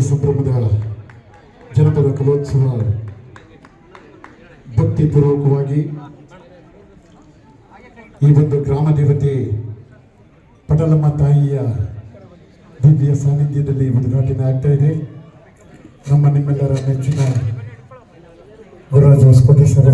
ಅತಿ ಸಂಭ್ರಮದ ಜನಪದ ಕಲೋತ್ಸವ ಭಕ್ತಿಪೂರ್ವಕವಾಗಿ ಈ ಒಂದು ಗ್ರಾಮ ದೇವತೆ ಪಟಲಮ್ಮ ತಾಯಿಯ ದಿವ್ಯ ಸಾನ್ನಿಧ್ಯದಲ್ಲಿ ಉದ್ಘಾಟನೆ ಆಗ್ತಾ ಇದೆ. ನಮ್ಮ ನಿಮ್ಮೆಲ್ಲರ ನೆಚ್ಚಿನ ಗುರುರಾಜ ಹೊಸಕೋಟೆ ಸರ್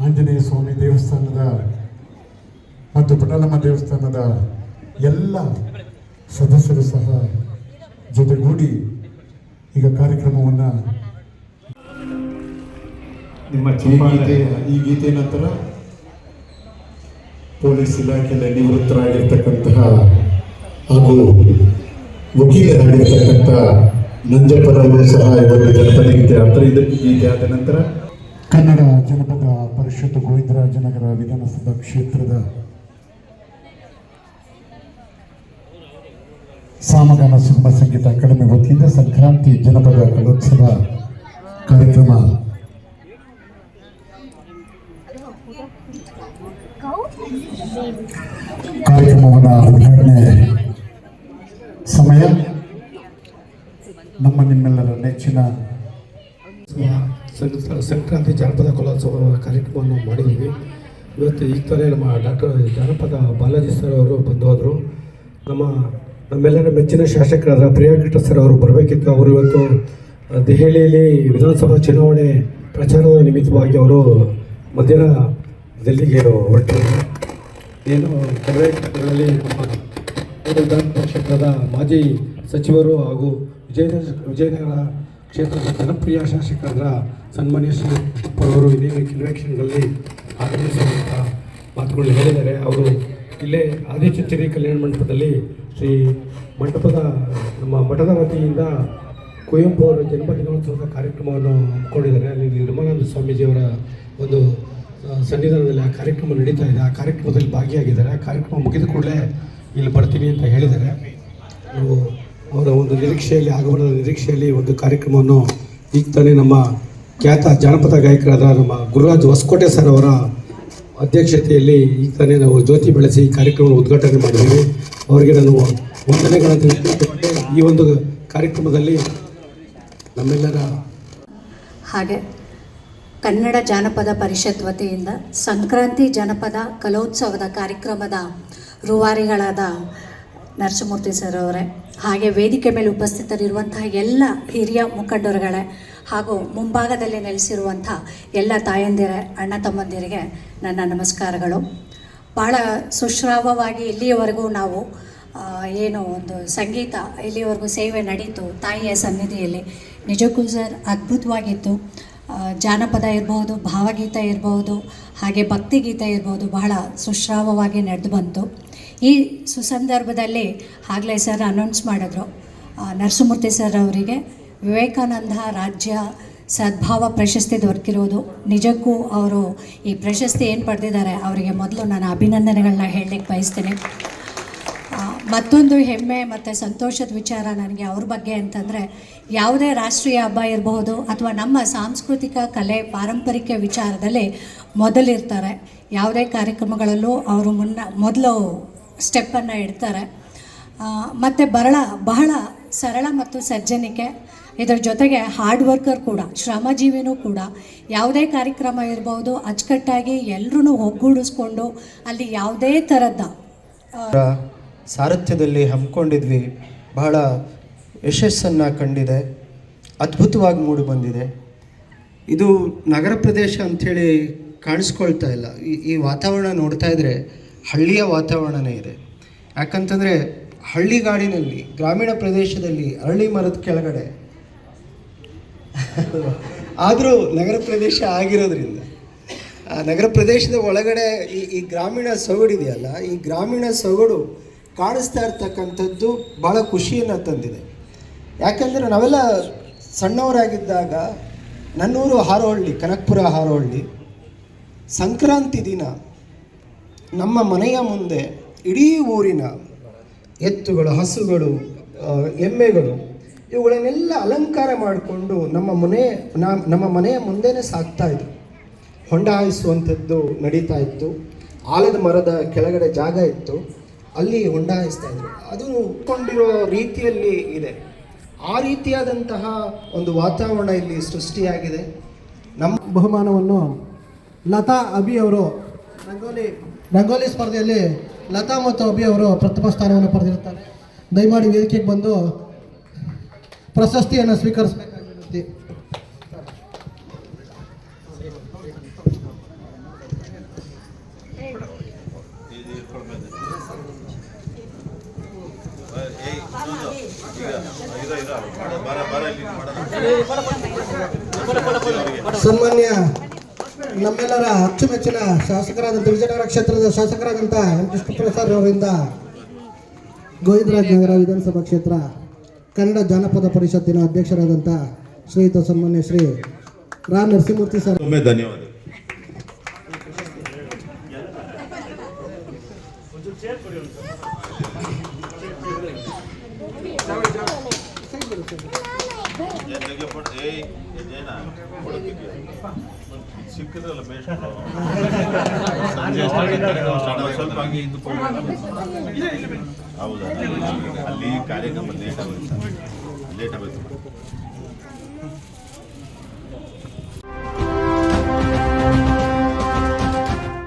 ಆಂಜನೇಯ ಸ್ವಾಮಿ ದೇವಸ್ಥಾನದ ಮತ್ತು ಪಟಲಮ್ಮ ದೇವಸ್ಥಾನದ ಎಲ್ಲ ಸದಸ್ಯರು ಸಹ ಜೊತೆಗೂಡಿ ಈಗ ಕಾರ್ಯಕ್ರಮವನ್ನು ನಿಮ್ಮ ಗೀತೆ ಈ ಗೀತೆ ನಂತರ ಪೊಲೀಸ್ ಇಲಾಖೆಯಲ್ಲಿ ನಿವೃತ್ತರಾಗಿರ್ತಕ್ಕಂತಹ ಹಾಗೂ ವಕೀಲರಾಗಿರ್ತಕ್ಕಂಥ ನಂಜಪ್ಪರವರು ಸಹ ಇವರು ಜನಪದ ಗೀತೆ ಅಂತ ಇದಕ್ಕೆ ಗೀತೆ ಆದ ನಂತರ ಕನ್ನಡ ಜನಪದ ಪರಿಷತ್ ಗೋವಿಂದರಾಜನಗರ ವಿಧಾನಸಭಾ ಕ್ಷೇತ್ರದ ಸಾಮಗಾನ ಸುಗಮ ಸಂಗೀತ ಅಕಾಡೆಮಿ ವತಿಯಿಂದ ಸಂಕ್ರಾಂತಿ ಜನಪದ ಕಲೋತ್ಸವ ಕಾರ್ಯಕ್ರಮ. ಕಾರ್ಯಕ್ರಮವನ್ನು ಉದ್ಘಾಟನೆ ಸಮಯ. ನಮ್ಮ ನಿಮ್ಮೆಲ್ಲರ ನೆಚ್ಚಿನ ಸಂಕ್ರಾಂತಿ ಜಾನಪದ ಕಲೋತ್ಸವ ಕಾರ್ಯಕ್ರಮವನ್ನು ಮಾಡಿದ್ದೀವಿ ಇವತ್ತು ಈ ಥರ ನಮ್ಮ ಡಾಕ್ಟರ್ ಜಾನಪದ ಬಾಲಾಜಿ ಸರ್ ಅವರು ಬಂದು ಹೋದರು ನಮ್ಮ ನಮ್ಮೆಲ್ಲರ ಮೆಚ್ಚಿನ ಶಾಸಕರಾದ ಪ್ರಿಯಾಂಕಟ ಸರ್ ಅವರು ಬರಬೇಕಿತ್ತು. ಅವರು ಇವತ್ತು ದೆಹಲಿಯಲ್ಲಿ ವಿಧಾನಸಭಾ ಚುನಾವಣೆ ಪ್ರಚಾರದ ನಿಮಿತ್ತವಾಗಿ ಅವರು ಮಧ್ಯಾಹ್ನ ಡೆಲ್ಲಿಗೆ ಹೊರಟರು ಏನು ಕೆಲವೇ ಕ್ಷೇತ್ರಗಳಲ್ಲಿ ನಮ್ಮ ವಿಧಾನಸಭಾ ಕ್ಷೇತ್ರದ ಮಾಜಿ ಸಚಿವರು ಹಾಗೂ ವಿಜಯನಗರ ವಿಜಯನಗರ ಕ್ಷೇತ್ರದ ಜನಪ್ರಿಯ ಶಾಸಕರಾದ ಸನ್ಮಾನ್ಯ ಅವರು ಇನ್ನೇನು ಕೆಲವೇ ಕ್ಷಣಗಳಲ್ಲಿ ಆಗಮಿಸುವಂಥ ಮಾತುಗಳು ಹೇಳಿದ್ದಾರೆ. ಅವರು ಇಲ್ಲೇ ಆದಿಚುಂಚರಿ ಕಲ್ಯಾಣ ಮಂಟಪದಲ್ಲಿ ಶ್ರೀ ಮಂಟಪದ ನಮ್ಮ ಮಠದ ವತಿಯಿಂದ ಕುವೆಂಪು ಅವರ ಜನ್ಮದಿನೋತ್ಸವದ ಕಾರ್ಯಕ್ರಮವನ್ನು ಹಮ್ಮಿಕೊಂಡಿದ್ದಾರೆ. ಅಲ್ಲಿ ನಿರ್ಮಲಾನಂದ ಸ್ವಾಮೀಜಿಯವರ ಒಂದು ಸನ್ನಿಧಾನದಲ್ಲಿ ಆ ಕಾರ್ಯಕ್ರಮ ನಡೀತಾ ಇದೆ. ಆ ಕಾರ್ಯಕ್ರಮದಲ್ಲಿ ಭಾಗಿಯಾಗಿದ್ದಾರೆ. ಆ ಕಾರ್ಯಕ್ರಮ ಮುಗಿದ ಕೂಡಲೇ ಇಲ್ಲಿ ಬರ್ತೀನಿ ಅಂತ ಹೇಳಿದ್ದಾರೆ. ನಾವು ಅವರ ಒಂದು ನಿರೀಕ್ಷೆಯಲ್ಲಿ ಆಗಮನದ ನಿರೀಕ್ಷೆಯಲ್ಲಿ ಒಂದು ಕಾರ್ಯಕ್ರಮವನ್ನು ಈಗ ತಾನೇ ನಮ್ಮ ಖ್ಯಾತ ಜಾನಪದ ಗಾಯಕರಾದ ನಮ್ಮ ಗುರುರಾಜ್ ಹೊಸಕೋಟೆ ಸರ್ ಅವರ ಅಧ್ಯಕ್ಷತೆಯಲ್ಲಿ ಈಗ ತಾನೇ ನಾವು ಜ್ಯೋತಿ ಬೆಳೆಸಿ ಈ ಕಾರ್ಯಕ್ರಮವನ್ನು ಉದ್ಘಾಟನೆ ಮಾಡಿದ್ದೀವಿ. ಅವರಿಗೆ ನಾನು ವಂದನೆಗಳನ್ನು ತಿಳಿಸಿಕೊಟ್ಟೆ. ಈ ಒಂದು ಕಾರ್ಯಕ್ರಮದಲ್ಲಿ ನಮ್ಮೆಲ್ಲರ ಹಾಗೆ ಕನ್ನಡ ಜಾನಪದ ಪರಿಷತ್ ವತಿಯಿಂದ ಸಂಕ್ರಾಂತಿ ಜನಪದ ಕಲೋತ್ಸವದ ಕಾರ್ಯಕ್ರಮದ ರೂವಾರಿಗಳಾದ ನರಸಿಂಹಮೂರ್ತಿ ಸರ್ ಅವರೇ ಹಾಗೆ ವೇದಿಕೆ ಮೇಲೆ ಉಪಸ್ಥಿತರಿರುವಂತಹ ಎಲ್ಲ ಹಿರಿಯ ಮುಖಂಡರುಗಳೇ ಹಾಗೂ ಮುಂಭಾಗದಲ್ಲಿ ನೆಲೆಸಿರುವಂಥ ಎಲ್ಲ ತಾಯಂದಿರೇ, ಅಣ್ಣ ತಮ್ಮಂದಿರಿಗೆ ನನ್ನ ನಮಸ್ಕಾರಗಳು. ಭಾಳ ಸುಶ್ರಾವವಾಗಿ ಇಲ್ಲಿಯವರೆಗೂ ನಾವು ಏನು ಒಂದು ಸಂಗೀತ ಇಲ್ಲಿಯವರೆಗೂ ಸೇವೆ ನಡೀತು ತಾಯಿಯ ಸನ್ನಿಧಿಯಲ್ಲಿ. ನಿಜಕ್ಕೂ ಸರ್ ಅದ್ಭುತವಾಗಿತ್ತು. ಜಾನಪದ ಇರ್ಬೋದು, ಭಾವಗೀತೆ ಇರ್ಬೋದು, ಹಾಗೆ ಭಕ್ತಿಗೀತೆ ಇರ್ಬೋದು ಬಹಳ ಸುಶ್ರಾವವಾಗಿ ನಡೆದು ಬಂತು. ಈ ಸುಸಂದರ್ಭದಲ್ಲಿ ಆಗಲೇ ಸರ್ ಅನೌನ್ಸ್ ಮಾಡಿದ್ರು ನರಸಿಂಹಮೂರ್ತಿ ಸರ್ ಅವರಿಗೆ, ವಿವೇಕಾನಂದ ರಾಜ್ಯ ಸದ್ಭಾವ ಪ್ರಶಸ್ತಿ ದೊರಕಿರೋದು. ನಿಜಕ್ಕೂ ಅವರು ಈ ಪ್ರಶಸ್ತಿ ಏನು ಪಡೆದಿದ್ದಾರೆ, ಅವರಿಗೆ ಮೊದಲು ನಾನು ಅಭಿನಂದನೆಗಳನ್ನ ಹೇಳಲಿಕ್ಕೆ ಬಯಸ್ತೇನೆ. ಮತ್ತೊಂದು ಹೆಮ್ಮೆ ಮತ್ತು ಸಂತೋಷದ ವಿಚಾರ ನನಗೆ ಅವ್ರ ಬಗ್ಗೆ ಅಂತಂದರೆ, ಯಾವುದೇ ರಾಷ್ಟ್ರೀಯ ಹಬ್ಬ ಇರಬಹುದು ಅಥವಾ ನಮ್ಮ ಸಾಂಸ್ಕೃತಿಕ ಕಲೆ ಪಾರಂಪರಿಕ ವಿಚಾರದಲ್ಲಿ ಮೊದಲಿರ್ತಾರೆ. ಯಾವುದೇ ಕಾರ್ಯಕ್ರಮಗಳಲ್ಲೂ ಅವರು ಮುನ್ನ, ಮೊದಲು ಸ್ಟೆಪ್ಪನ್ನು ಇಡ್ತಾರೆ. ಮತ್ತು ಬಹಳ ಬಹಳ ಸರಳ ಮತ್ತು ಸಜ್ಜನಿಕೆ. ಇದರ ಜೊತೆಗೆ ಹಾರ್ಡ್ ವರ್ಕರ್ ಕೂಡ, ಶ್ರಮಜೀವಿನೂ ಕೂಡ ಯಾವುದೇ ಕಾರ್ಯಕ್ರಮ ಇರ್ಬೋದು, ಅಚ್ಚುಕಟ್ಟಾಗಿ ಎಲ್ಲರೂ ಒಗ್ಗೂಡಿಸ್ಕೊಂಡು ಅಲ್ಲಿ ಯಾವುದೇ ಥರದ ಸಾರಥ್ಯದಲ್ಲಿ ಹಮ್ಮಿಕೊಂಡಿದ್ವಿ. ಬಹಳ ಯಶಸ್ಸನ್ನು ಕಂಡಿದೆ. ಅದ್ಭುತವಾಗಿ ಮೂಡಿಬಂದಿದೆ ಇದು ನಗರ ಪ್ರದೇಶ ಅಂಥೇಳಿ ಕಾಣಿಸ್ಕೊಳ್ತಾ ಇಲ್ಲ. ಈ ಈ ವಾತಾವರಣ ನೋಡ್ತಾ ಇದ್ದರೆ ಹಳ್ಳಿಯ ವಾತಾವರಣನೇ ಇದೆ. ಯಾಕಂತಂದರೆ ಹಳ್ಳಿಗಾಡಿನಲ್ಲಿ ಗ್ರಾಮೀಣ ಪ್ರದೇಶದಲ್ಲಿ ಅರಳಿ ಮರದ ಕೆಳಗಡೆ ಆದರೂ ನಗರ ಪ್ರದೇಶ ಆಗಿರೋದ್ರಿಂದ, ಆ ನಗರ ಪ್ರದೇಶದ ಒಳಗಡೆ ಈ ಈ ಗ್ರಾಮೀಣ ಸೊಗಡಿದೆಯಲ್ಲ ಈ ಗ್ರಾಮೀಣ ಸೊಗಡು ಕಾಣಿಸ್ತಾ ಇರ್ತಕ್ಕಂಥದ್ದು ಭಾಳ ಖುಷಿಯನ್ನು ತಂದಿದೆ. ಯಾಕಂದರೆ ನಾವೆಲ್ಲ ಸಣ್ಣವರಾಗಿದ್ದಾಗ ನನ್ನೂರು ಹಾರೋಹಳ್ಳಿ, ಕನಕಪುರ ಹಾರೋಹಳ್ಳಿ, ಸಂಕ್ರಾಂತಿ ದಿನ ನಮ್ಮ ಮನೆಯ ಮುಂದೆ ಇಡೀ ಊರಿನ ಎತ್ತುಗಳು, ಹಸುಗಳು ಎಮ್ಮೆಗಳು, ಇವುಗಳನ್ನೆಲ್ಲ ಅಲಂಕಾರ ಮಾಡಿಕೊಂಡು ನಮ್ಮ ಮನೆ ನಮ್ಮ ಮನೆಯ ಮುಂದೆನೇ ಸಾಕ್ತಾ ಇದ್ರು ಹೊಂಡ ಹಾಯಿಸುವಂಥದ್ದು ನಡೀತಾ ಇತ್ತು. ಆಲದ ಮರದ ಕೆಳಗಡೆ ಜಾಗ ಇತ್ತು. ಅಲ್ಲಿ ಹೊಂಡ ಹಾಯಿಸ್ತಾ ಇದ್ರು. ಅದು ಕೊಂಡಿರೋ ರೀತಿಯಲ್ಲಿ ಇದೆ. ಆ ರೀತಿಯಾದಂತಹ ಒಂದು ವಾತಾವರಣ ಇಲ್ಲಿ ಸೃಷ್ಟಿಯಾಗಿದೆ. ನಮ್ಮ ಬಹುಮಾನವನ್ನು ಲತಾ ಅಭಿ ಅವರು ರಂಗೋಲಿ ರಂಗೋಲಿ ಸ್ಪರ್ಧೆಯಲ್ಲಿ ಲತಾ ಮತ್ತು ಅಭಿ ಅವರು ಪ್ರಥಮ ಸ್ಥಾನವನ್ನು ಪಡೆದಿರುತ್ತಾರೆ ದಯಮಾಡಿ ವೇದಿಕೆಗೆ ಬಂದು ಪ್ರಶಸ್ತಿಯನ್ನು ಸ್ವೀಕರಿಸಬೇಕಾಗಿರುತ್ತೆ ಸನ್ಮಾನ್ಯ ನಮ್ಮೆಲ್ಲರ ಅಚ್ಚುಮೆಚ್ಚಿನ ಶಾಸಕರಾದಂಥ ವಿಜಯನಗರ ಕ್ಷೇತ್ರದ ಶಾಸಕರಾದಂಥ ಎಂ ಕೃಷ್ಣಪ್ರಸಾದ್ ಅವರಿಂದ ಗೋವಿಂದರಾಜ್ ನಗರ ವಿಧಾನಸಭಾ ಕ್ಷೇತ್ರ ಕನ್ನಡ ಜಾನಪದ ಪರಿಷತ್ತಿನ ಅಧ್ಯಕ್ಷರಾದಂಥ ಶ್ರೀಯುತ ಸನ್ಮಾನ್ಯ ಶ್ರೀ ರಾಮ್ ನರಸಿಂಹಮೂರ್ತಿ ಸರ್. ಒಮ್ಮೆ ಧನ್ಯವಾದ. ಸಿಕ್ಕಿದ್ರಲ್ಲ ಸ್ವಲ್ಪ ಹಂಗೆ ಹೌದಾ? ಅಲ್ಲಿ ಕಾರ್ಯಕ್ರಮ ಲೇಟ್ ಆಗೋಯ್ತು? ಲೇಟ್ ಆಗೋಯ್ತು?